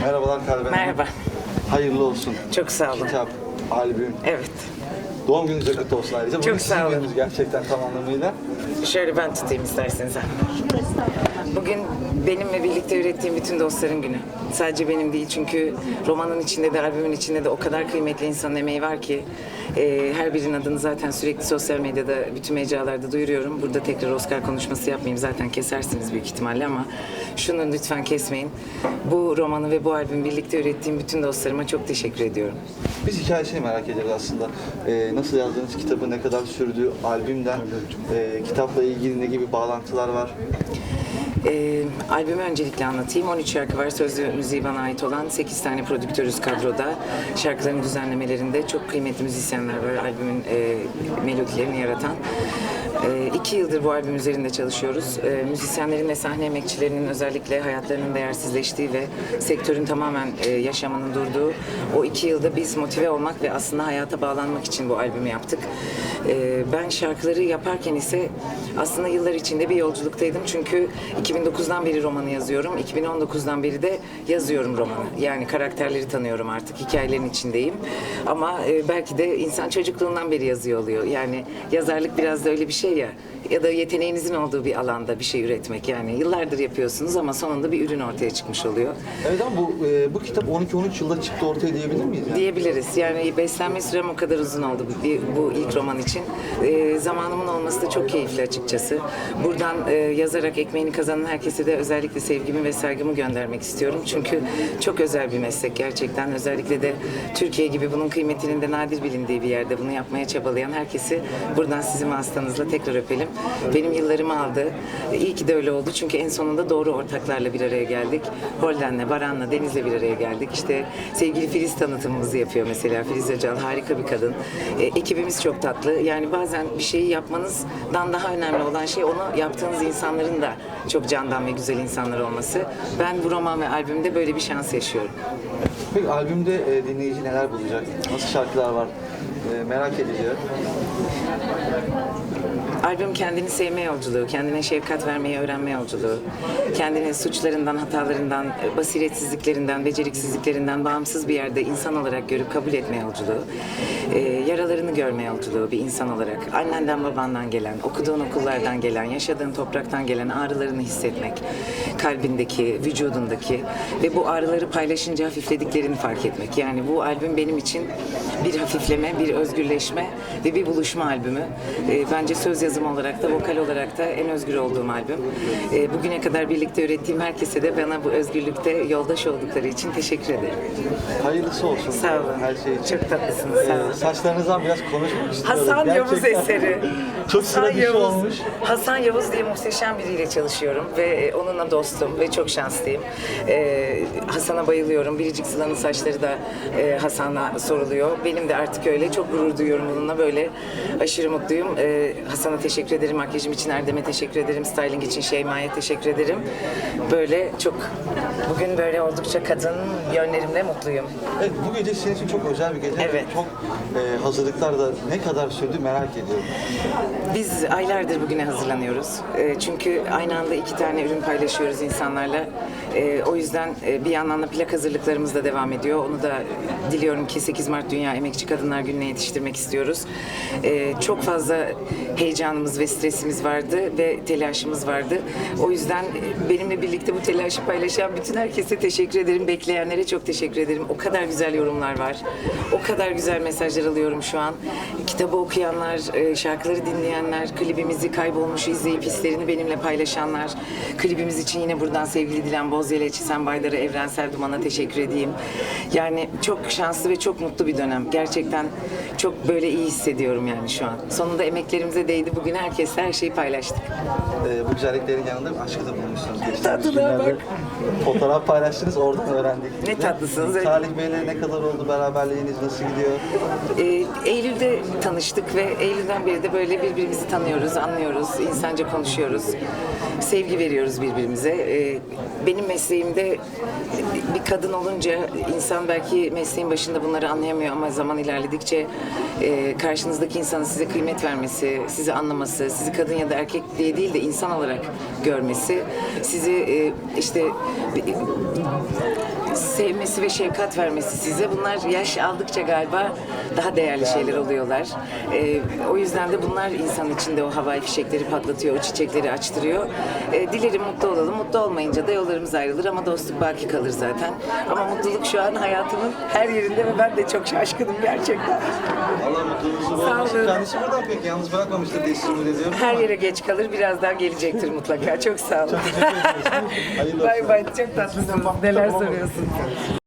Merhabalar Kalben. Merhaba. Hayırlı olsun. Çok sağ olun. Kitap, albüm. Evet. Doğum gününüz kutlu olsun ayrıca. Bugün Çok sizin sağ olun. gününüz gerçekten tam anlamıyla. Şöyle ben tutayım isterseniz. Bugün benimle birlikte ürettiğim bütün dostların günü. Sadece benim değil çünkü romanın içinde de albümün içinde de o kadar kıymetli insanın emeği var ki e, her birinin adını zaten sürekli sosyal medyada bütün mecralarda duyuruyorum. Burada tekrar Oscar konuşması yapmayayım zaten kesersiniz büyük ihtimalle ama şunu lütfen kesmeyin. Bu romanı ve bu albümü birlikte ürettiğim bütün dostlarıma çok teşekkür ediyorum. Biz hikayesini merak ediyoruz aslında. Ee, nasıl yazdığınız kitabı ne kadar sürdü, albümden, e, kitapla ilgili ne gibi bağlantılar var? Ee, albümü öncelikle anlatayım. 13 şarkı var. Sözlü müziği bana ait olan 8 tane prodüktörüz kadroda. Şarkıların düzenlemelerinde çok kıymetli müzisyenler var. Albümün e, melodilerini yaratan. E, iki yıldır bu albüm üzerinde çalışıyoruz. E, müzisyenlerin ve sahne emekçilerinin özellikle hayatlarının değersizleştiği ve sektörün tamamen e, yaşamının durduğu o iki yılda biz motive olmak ve aslında hayata bağlanmak için bu albümü yaptık. E, ben şarkıları yaparken ise aslında yıllar içinde bir yolculuktaydım. Çünkü 2009'dan beri romanı yazıyorum. 2019'dan beri de yazıyorum romanı. Yani karakterleri tanıyorum artık. Hikayelerin içindeyim. Ama e, belki de insan çocukluğundan beri yazıyor oluyor. Yani yazarlık biraz da öyle bir şey ya. Ya da yeteneğinizin olduğu bir alanda bir şey üretmek. Yani yıllardır yapıyorsunuz ama sonunda bir ürün ortaya çıkmış oluyor. Evet ama bu, e, bu kitap 12-13 yılda çıktı ortaya diyebilir miyiz? Yani? Diyebiliriz. Yani beslenme sürem o kadar uzun oldu bu, bu ilk roman için. Ee, zamanımın olması da çok keyifli açıkçası. Buradan e, yazarak ekmeğini kazanan herkese de özellikle sevgimi ve saygımı göndermek istiyorum. Çünkü çok özel bir meslek gerçekten. Özellikle de Türkiye gibi bunun kıymetinin de nadir bilindiği bir yerde bunu yapmaya çabalayan herkesi buradan sizin vasıtanızla tekrar öpelim. Benim yıllarımı aldı. İyi ki de öyle oldu. Çünkü en sonunda doğru ortaklarla bir araya geldik. Holden'le, Baran'la, Deniz'le bir araya geldik. İşte sevgili Filiz tanıtımımızı yapıyor mesela. Filiz Öcal harika bir kadın. E, ekibimiz çok tatlı. Yani bazen bir şeyi yapmanızdan daha önemli olan şey onu yaptığınız insanların da çok candan ve güzel insanlar olması. Ben bu roman ve albümde böyle bir şans yaşıyorum. Peki albümde e, dinleyici neler bulacak? Nasıl şarkılar var? E, merak ediliyor. Albüm kendini sevme yolculuğu, kendine şefkat vermeyi öğrenme yolculuğu, kendini suçlarından, hatalarından, basiretsizliklerinden, beceriksizliklerinden bağımsız bir yerde insan olarak görüp kabul etme yolculuğu, e, yaralarını görme yolculuğu bir insan olarak, annenden babandan gelen, okuduğun okullardan gelen, yaşadığın topraktan gelen ağrılarını hissetmek, kalbindeki, vücudundaki ve bu ağrıları paylaşınca hafiflediklerini fark etmek. Yani bu albüm benim için bir hafifleme, bir özgürleşme ve bir buluşma albümü. E, bence söz yazımı olarak da, vokal olarak da en özgür olduğum albüm. E, bugüne kadar birlikte ürettiğim herkese de bana bu özgürlükte yoldaş oldukları için teşekkür ederim. Hayırlısı olsun. Sağ olun. Her şey için. Çok tatlısınız. Sağ olun. E, saçlarınızdan biraz konuşmak istiyorum. Hasan Yavuz Gerçekten. eseri. Çok sıra Hasan dışı Yavuz. olmuş. Hasan Yavuz diye muhteşem biriyle çalışıyorum ve e, onunla dostum ve çok şanslıyım. Ee, Hasan'a bayılıyorum. Biricik Sıla'nın saçları da e, Hasan'a soruluyor. Benim de artık öyle. Çok gurur duyuyorum bununla. Böyle aşırı mutluyum. Ee, Hasan'a teşekkür ederim. Makyajım için Erdem'e teşekkür ederim. Styling için Şeyma'ya teşekkür ederim. Böyle çok bugün böyle oldukça kadın yönlerimle mutluyum. Evet, bu gece senin için çok özel bir gece. Evet. Çok e, hazırlıklar da ne kadar sürdü merak ediyorum. Biz aylardır bugüne hazırlanıyoruz. E, çünkü aynı anda iki tane ürün paylaşıyoruz insanlarla. E, o yüzden e, bir yandan da plak hazırlıklarımız da devam ediyor. Onu da diliyorum ki 8 Mart Dünya Emekçi Kadınlar Günü'ne yetiştirmek istiyoruz. E, çok fazla heyecanımız ve stresimiz vardı ve telaşımız vardı. O yüzden e, benimle birlikte bu telaşı paylaşan bütün herkese teşekkür ederim. Bekleyenlere çok teşekkür ederim. O kadar güzel yorumlar var. O kadar güzel mesajlar alıyorum şu an. Kitabı okuyanlar, e, şarkıları dinleyenler, klibimizi kaybolmuş izleyip hislerini benimle paylaşanlar, klibimiz için yine buradan sevgili Dilan Bozyel'e, Çisen Baydar'a, Evrensel Duman'a teşekkür edeyim. Yani çok şanslı ve çok mutlu bir dönem. Gerçekten çok böyle iyi hissediyorum yani şu an. Sonunda emeklerimize değdi. Bugün herkes her şeyi paylaştık. E, bu güzelliklerin yanında aşkı da bulmuşsunuz. geçtiğimiz Tatlılığa günlerde. Fotoğraf paylaştınız oradan öğrendik. Ne tatlısınız, öyle. Salih Bey'le ne kadar oldu beraberliğiniz nasıl gidiyor? Ee, Eylül'de tanıştık ve Eylül'den beri de böyle birbirimizi tanıyoruz, anlıyoruz, insanca konuşuyoruz. Sevgi veriyoruz birbirimize. Ee, benim mesleğimde bir kadın olunca insan belki mesleğin başında bunları anlayamıyor ama zaman ilerledikçe e, karşınızdaki insanın size kıymet vermesi, sizi anlaması, sizi kadın ya da erkek diye değil de insan olarak görmesi, sizi e, işte sevmesi ve şefkat vermesi size. Bunlar yaş aldıkça galiba daha değerli şeyler oluyorlar. Ee, o yüzden de bunlar insan içinde o havai fişekleri patlatıyor, o çiçekleri açtırıyor. Ee, dilerim mutlu olalım. Mutlu olmayınca da yollarımız ayrılır ama dostluk baki kalır zaten. Ama mutluluk şu an hayatımın her yerinde ve ben de çok şaşkınım gerçekten. Allah mutluluğunuzu Sağ bol olsun. olun. Kendisi buradan pek yalnız bırakmamıştır diye sizi umut ediyorum. Her yere geç kalır, biraz daha gelecektir mutlaka. Çok sağ olun. Hayırlı olsun. Bay bay, çok tatlısınız. Neler soruyorsunuz? よろしく。